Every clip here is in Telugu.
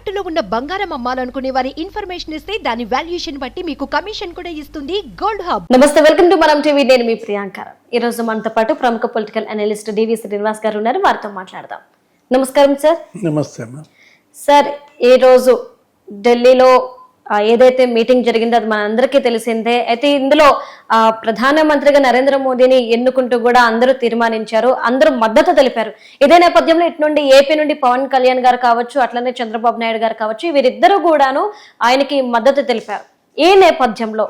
తాకట్టులో ఉన్న బంగారం అమ్మాలనుకునే వారి ఇన్ఫర్మేషన్ ఇస్తే దాని వాల్యుయేషన్ బట్టి మీకు కమిషన్ కూడా ఇస్తుంది గోల్డ్ హబ్. నమస్తే వెల్కమ్ టు మనం టీవీ. నేను మీ ప్రియాంక. ఈ రోజు మనతో పాటు ప్రముఖ పొలిటికల్ అనలిస్ట్ డివి శ్రీనివాస్ గారు ఉన్నారు. వారితో మాట్లాడదాం. నమస్కారం సార్. నమస్తే సార్ ఈ రోజు ఢిల్లీలో ఏదైతే మీటింగ్ జరిగిందో అది మనందరికీ తెలిసిందే. అయితే ఇందులో ఆ, ప్రధానమంత్రిగా నరేంద్ర మోదీని ఎన్నుకుంటూ కూడా అందరూ తీర్మానించారు. అందరూ మద్దతు తెలిపారు. ఇదే నేపథ్యంలో ఇటు నుండి ఏపీ నుండి పవన్ కళ్యాణ్ గారు కావచ్చు అట్లనే చంద్రబాబు నాయుడు గారు కావచ్చు వీరిద్దరూ కూడాను ఆయనకి మద్దతు తెలిపారు. ఈ నేపథ్యంలో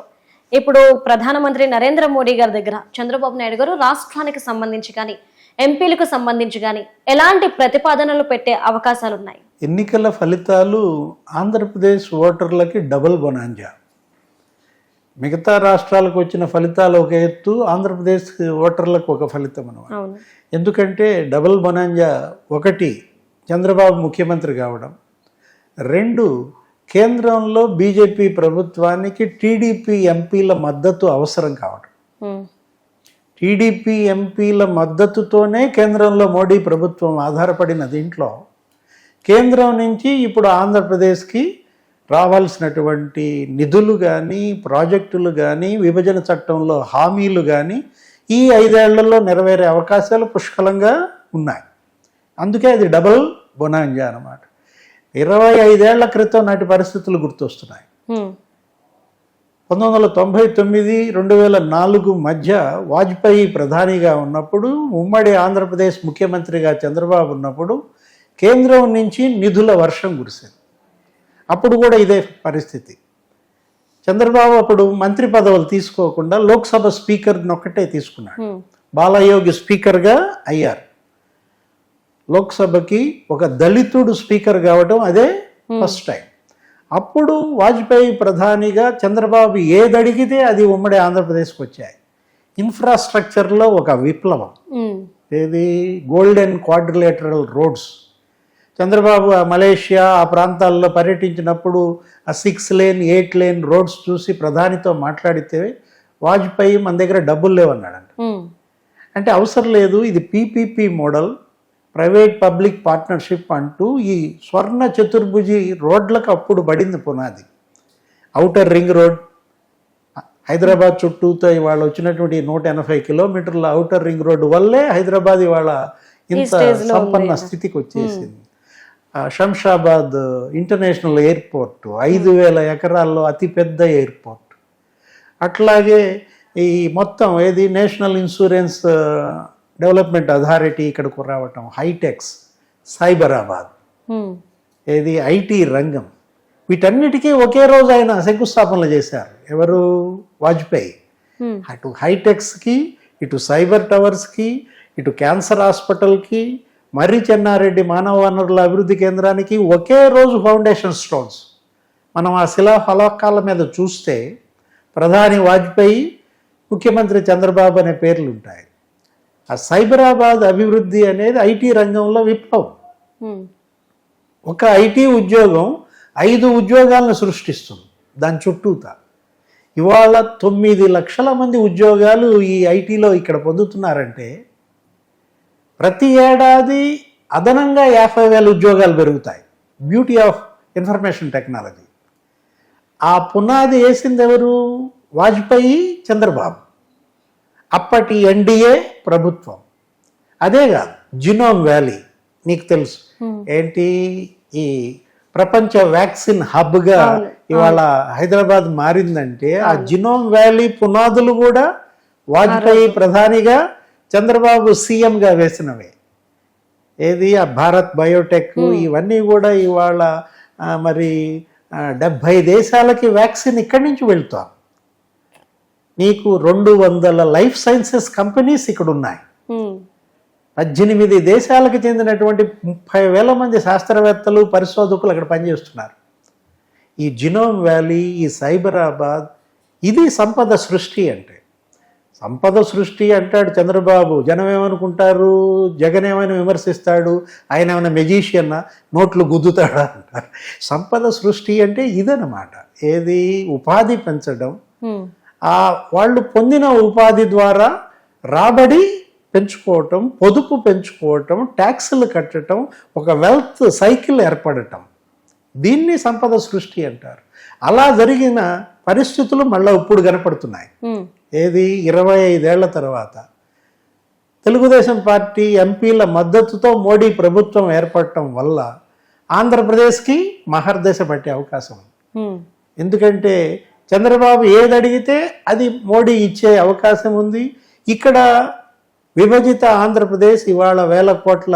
ఇప్పుడు ప్రధానమంత్రి నరేంద్ర మోడీ గారి దగ్గర చంద్రబాబు నాయుడు గారు రాష్ట్రానికి సంబంధించి కానీ ఎంపీలకు సంబంధించి కానీ ఎలాంటి ప్రతిపాదనలు పెట్టే అవకాశాలు ఉన్నాయి ఎన్నికల ఫలితాలు ఆంధ్రప్రదేశ్ ఓటర్లకి డబుల్ బొనాంజా. మిగతా రాష్ట్రాలకు వచ్చిన ఫలితాలు ఒక ఎత్తు ఆంధ్రప్రదేశ్ ఓటర్లకు ఒక ఫలితం అనమాట ఎందుకంటే డబుల్ బొనాంజా ఒకటి చంద్రబాబు ముఖ్యమంత్రి కావడం రెండు కేంద్రంలో బీజేపీ ప్రభుత్వానికి టీడీపీ ఎంపీల మద్దతు అవసరం కావడం. టీడీపీ ఎంపీల మద్దతుతోనే కేంద్రంలో మోడీ ప్రభుత్వం ఆధారపడిన దీంట్లో కేంద్రం నుంచి ఇప్పుడు ఆంధ్రప్రదేశ్కి రావాల్సినటువంటి నిధులు కానీ ప్రాజెక్టులు కానీ విభజన చట్టంలో హామీలు కానీ ఈ ఐదేళ్ళలో నెరవేరే అవకాశాలు పుష్కలంగా ఉన్నాయి. అందుకే అది డబుల్ బొనాంజా అన్నమాట. ఇరవై ఐదేళ్ళ క్రితం నాటి పరిస్థితులు గుర్తొస్తున్నాయి. పంతొమ్మిది వందల తొంభై తొమ్మిది రెండు వేల నాలుగు మధ్య వాజ్పేయి ప్రధానిగా ఉన్నప్పుడు ఉమ్మడి ఆంధ్రప్రదేశ్ ముఖ్యమంత్రిగా చంద్రబాబు ఉన్నప్పుడు కేంద్రం నుంచి నిధుల వర్షం కురిసింది. అప్పుడు కూడా ఇదే పరిస్థితి. చంద్రబాబు అప్పుడు మంత్రి పదవులు తీసుకోకుండా లోక్సభ స్పీకర్ని ఒక్కటే తీసుకున్నాడు. బాలయోగి స్పీకర్గా అయ్యారు. లోక్సభకి ఒక దళితుడు స్పీకర్ కావడం అదే ఫస్ట్ టైం. అప్పుడు వాజ్పేయి ప్రధానిగా చంద్రబాబు ఏది అడిగితే అది ఉమ్మడి ఆంధ్రప్రదేశ్కి వచ్చాయి. ఇన్ఫ్రాస్ట్రక్చర్లో ఒక విప్లవం. ఏది? Golden quadrilateral roads. చంద్రబాబు ఆ మలేషియా ఆ ప్రాంతాల్లో పర్యటించినప్పుడు ఆ six lane eight lane roads చూసి ప్రధానితో మాట్లాడితే వాజ్పేయి మన దగ్గర డబ్బులు లేవన్నాడంట. అంటే అవసరం లేదు ఇది PPP model private public partnership అంటూ ఈ స్వర్ణ చతుర్భుజి రోడ్లకు అప్పుడు పడింది పునాది. ఔటర్ రింగ్ రోడ్ హైదరాబాద్ చుట్టూతో ఇవాళ వచ్చినటువంటి నూట ఎనభై కిలోమీటర్ల ఔటర్ రింగ్ రోడ్డు వల్లే హైదరాబాద్ ఇవాళ ఇంత సంపన్న స్థితికి వచ్చేసింది. శంషాబాద్ ఇంటర్నేషనల్ ఎయిర్పోర్ట్ ఐదు వేల ఎకరాల్లో అతిపెద్ద ఎయిర్పోర్ట్. అట్లాగే ఈ మొత్తం ఏది నేషనల్ ఇన్సూరెన్స్ డెవలప్మెంట్ అథారిటీ ఇక్కడకు రావటం హైటెక్స్ సైబరాబాద్. ఏది ఐటీ రంగం. వీటన్నిటికీ ఒకే రోజు ఆయన శంకుస్థాపనలు చేశారు. ఎవరు? వాజ్పేయి. అటు హైటెక్స్కి ఇటు సైబర్ టవర్స్కి ఇటు క్యాన్సర్ హాస్పిటల్కి మర్రి చెన్నారెడ్డి మానవ వనరుల అభివృద్ధి కేంద్రానికి ఒకే రోజు ఫౌండేషన్ స్టోన్స్. మనం ఆ శిలా ఫలకాల మీద చూస్తే ప్రధాని వాజ్పేయి ముఖ్యమంత్రి చంద్రబాబు అనే పేర్లు ఉంటాయి ఆ సైబరాబాద్ అభివృద్ధి అనేది ఐటీ రంగంలో విప్లవం. ఒక ఐటీ ఉద్యోగం ఐదు ఉద్యోగాలను సృష్టిస్తుంది. దాని చుట్టూత. ఇవాళ తొమ్మిది లక్షల మంది ఉద్యోగాలు ఈ ఐటీలో ఇక్కడ పొందుతున్నారంటే ప్రతి ఏడాది అదనంగా యాభై వేల ఉద్యోగాలు పెరుగుతాయి. బ్యూటీ ఆఫ్ ఇన్ఫర్మేషన్ టెక్నాలజీ ఆ పునాది వేసింది ఎవరు? వాజ్పేయి చంద్రబాబు. అప్పటి ఎన్డీఏ ప్రభుత్వం. అదే కాదు జినోమ్ వ్యాలీ నీకు తెలుసు. ఏంటి? ఈ ప్రపంచ వ్యాక్సిన్ హబ్గా ఇవాళ హైదరాబాద్ మారిందంటే ఆ జినోమ్ వ్యాలీ పునాదులు కూడా వాజ్పేయి ప్రధానిగా చంద్రబాబు సీఎంగా వేసినవే. ఏది? ఆ భారత్ బయోటెక్ ఇవన్నీ కూడా ఇవాళ మరి డెబ్భై దేశాలకి వ్యాక్సిన్ ఇక్కడి నుంచి వెళ్తాం. నీకు రెండు వందల లైఫ్ సైన్సెస్ కంపెనీస్ ఇక్కడ ఉన్నాయి పద్దెనిమిది దేశాలకు చెందినటువంటి ముప్పై వేల మంది శాస్త్రవేత్తలు పరిశోధకులు అక్కడ పనిచేస్తున్నారు. ఈ జినోమ్ వ్యాలీ ఈ సైబరాబాద్ ఇది సంపద సృష్టి అంటే. సంపద సృష్టి అంటాడు చంద్రబాబు. జనం ఏమనుకుంటారు జగన్ ఏమైనా విమర్శిస్తాడు? ఆయన ఏమైనా మెజీషియన్నా నోట్లు గుద్దుతాడా అంటారు. సంపద సృష్టి అంటే ఇదనమాట ఏది? ఉపాధి పెంచడం. ఆ వాళ్ళు పొందిన ఉపాధి ద్వారా రాబడి పెంచుకోవటం పొదుపు పెంచుకోవటం ట్యాక్సులు కట్టడం ఒక వెల్త్ సైకిల్ ఏర్పడటం. దీన్ని సంపద సృష్టి అంటారు. అలా జరిగిన పరిస్థితులు మళ్ళీ ఇప్పుడు కనపడుతున్నాయి. ఏది? ఇరవై ఐదేళ్ళ తర్వాత. తెలుగుదేశం పార్టీ ఎంపీల మద్దతుతో మోడీ ప్రభుత్వం ఏర్పడటం వల్ల ఆంధ్రప్రదేశ్కి మహర్దశ పట్టే అవకాశం ఉంది. ఎందుకంటే చంద్రబాబు ఏది అడిగితే అది మోడీ ఇచ్చే అవకాశం ఉంది. ఇక్కడ విభజిత ఆంధ్రప్రదేశ్ ఇవాళ వేల కోట్ల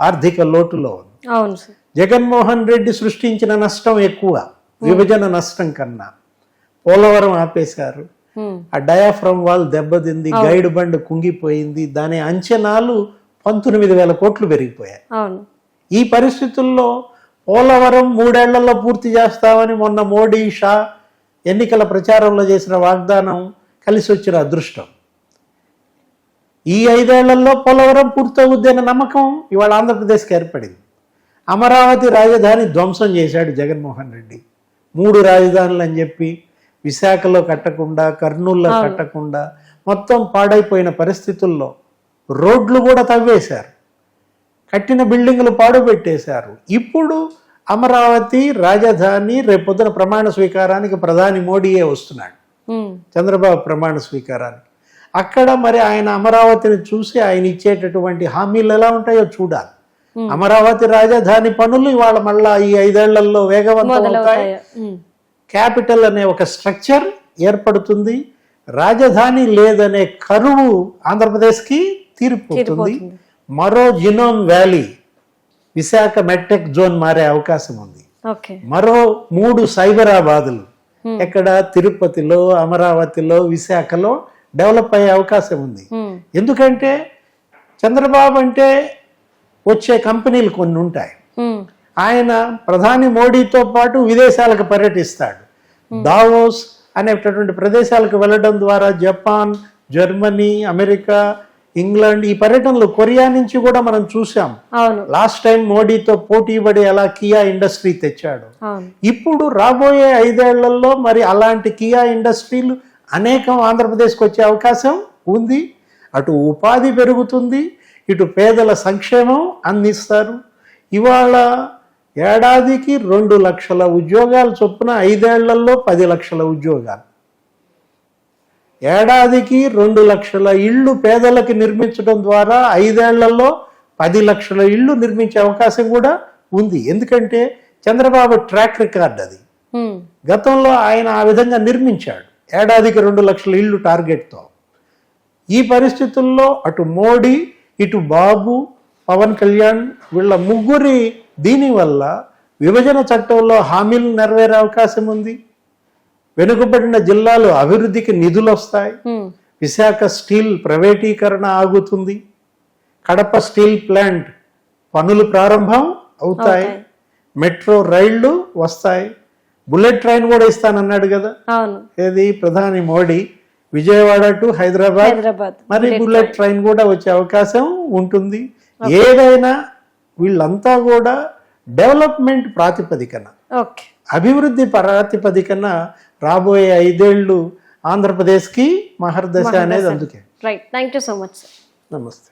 ఆర్థిక లోటులో ఉంది. జగన్మోహన్ రెడ్డి సృష్టించిన నష్టం ఎక్కువ. విభజన నష్టం కన్నా. పోలవరం ఆపేశారు. ఆ డయాఫ్రమ్ వాల్ దెబ్బతింది గైడ్ బండ్ కుంగిపోయింది దాని అంచనాలు పంతొమ్మిది వేల కోట్లు పెరిగిపోయాయి. ఈ పరిస్థితుల్లో పోలవరం మూడేళ్ళలో పూర్తి చేస్తామని మొన్న మోడీ షా ఎన్నికల ప్రచారంలో చేసిన వాగ్దానం కలిసి వచ్చిన అదృష్టం. ఈ ఐదేళ్ళలో పోలవరం పూర్తవుద్ది అనే నమ్మకం ఇవాళ ఆంధ్రప్రదేశ్కి ఏర్పడింది. అమరావతి రాజధాని ధ్వంసం చేశాడు జగన్మోహన్ రెడ్డి. మూడు రాజధానులు అని చెప్పి విశాఖలో కట్టకుండా కర్నూలులో కట్టకుండా మొత్తం పాడైపోయిన పరిస్థితుల్లో రోడ్లు కూడా తవ్వేశారు. కట్టిన బిల్డింగులు పాడుపెట్టేశారు. ఇప్పుడు అమరావతి రాజధాని రేపొద్దున ప్రమాణ స్వీకారానికి ప్రధాని మోడీయే వస్తున్నాడు. చంద్రబాబు ప్రమాణ స్వీకారానికి. అక్కడ మరి ఆయన అమరావతిని చూసి ఆయన ఇచ్చేటటువంటి హామీలు ఎలా ఉంటాయో చూడాలి. అమరావతి రాజధాని పనులు ఇవాళ మళ్ళా ఈ ఐదేళ్ళలో వేగవంతం అవుతాయి. క్యాపిటల్ అనే ఒక స్ట్రక్చర్ ఏర్పడుతుంది. రాజధాని లేదనే కరువు ఆంధ్రప్రదేశ్కి తీరిపోతుంది. మరో genome valley Visakha medtech zone మారే అవకాశం ఉంది. మరో మూడు సైబరాబాదులు ఎక్కడ? తిరుపతిలో అమరావతిలో విశాఖలో డెవలప్ అయ్యే అవకాశం ఉంది. ఎందుకంటే చంద్రబాబు అంటే వచ్చే కంపెనీలు కొన్ని ఉంటాయి. ఆయన ప్రధాని మోడీతో పాటు విదేశాలకు పర్యటిస్తాడు. దావోస్ అనేటటువంటి ప్రదేశాలకు వెళ్ళడం ద్వారా జపాన్ జర్మనీ అమెరికా ఇంగ్లాండ్ ఈ పర్యటనలు కొరియా నుంచి కూడా మనం చూసాం లాస్ట్ టైం మోడీతో పోటీ పడి అలా కియా ఇండస్ట్రీ తెచ్చాడు. ఇప్పుడు రాబోయే ఐదేళ్ళలో మరి అలాంటి కియా ఇండస్ట్రీలు అనేకం ఆంధ్రప్రదేశ్కి వచ్చే అవకాశం ఉంది. అటు ఉపాధి పెరుగుతుంది ఇటు పేదల సంక్షేమం అందిస్తారు. ఇవాళ ఏడాదికి రెండు లక్షల ఉద్యోగాలు చొప్పున ఐదేళ్ళలో పది లక్షల ఉద్యోగాలు. ఏడాదికి రెండు లక్షల ఇళ్ళు పేదలకు నిర్మించడం ద్వారా ఐదేళ్ళలో పది లక్షల ఇళ్ళు నిర్మించే అవకాశం కూడా ఉంది. ఎందుకంటే చంద్రబాబు ట్రాక్ రికార్డ్ అది. గతంలో ఆయన ఆ విధంగా నిర్మించాడు. ఏడాదికి రెండు లక్షల ఇళ్ళు టార్గెట్తో. ఈ పరిస్థితుల్లో అటు మోడీ ఇటు బాబు పవన్ కళ్యాణ్ వీళ్ళ ముగ్గురి దీనివల్ల విభజన చట్టంలో హామీలు నెరవేరే అవకాశం ఉంది. వెనుకబడిన జిల్లాలు అభివృద్ధికి నిధులు వస్తాయి విశాఖ స్టీల్ ప్రైవేటీకరణ ఆగుతుంది. కడప స్టీల్ ప్లాంట్ పనులు ప్రారంభం అవుతాయి. మెట్రో రైళ్ళు వస్తాయి. బుల్లెట్ ట్రైన్ కూడా ఇస్తానన్నాడు కదా. ఏది? ప్రధాని మోడీ. విజయవాడ టు హైదరాబాద్. మరి బుల్లెట్ ట్రైన్. కూడా వచ్చే అవకాశం ఉంటుంది. ఏదైనా వీళ్ళంతా కూడా డెవలప్మెంట్ ప్రాతిపదికన. ఓకే. అభివృద్ధి ప్రాతిపదికన రాబోయే ఐదేళ్ళు ఆంధ్రప్రదేశ్కి మహర్దశ అనేది అందుకే. Right thank you so much sir నమస్తే.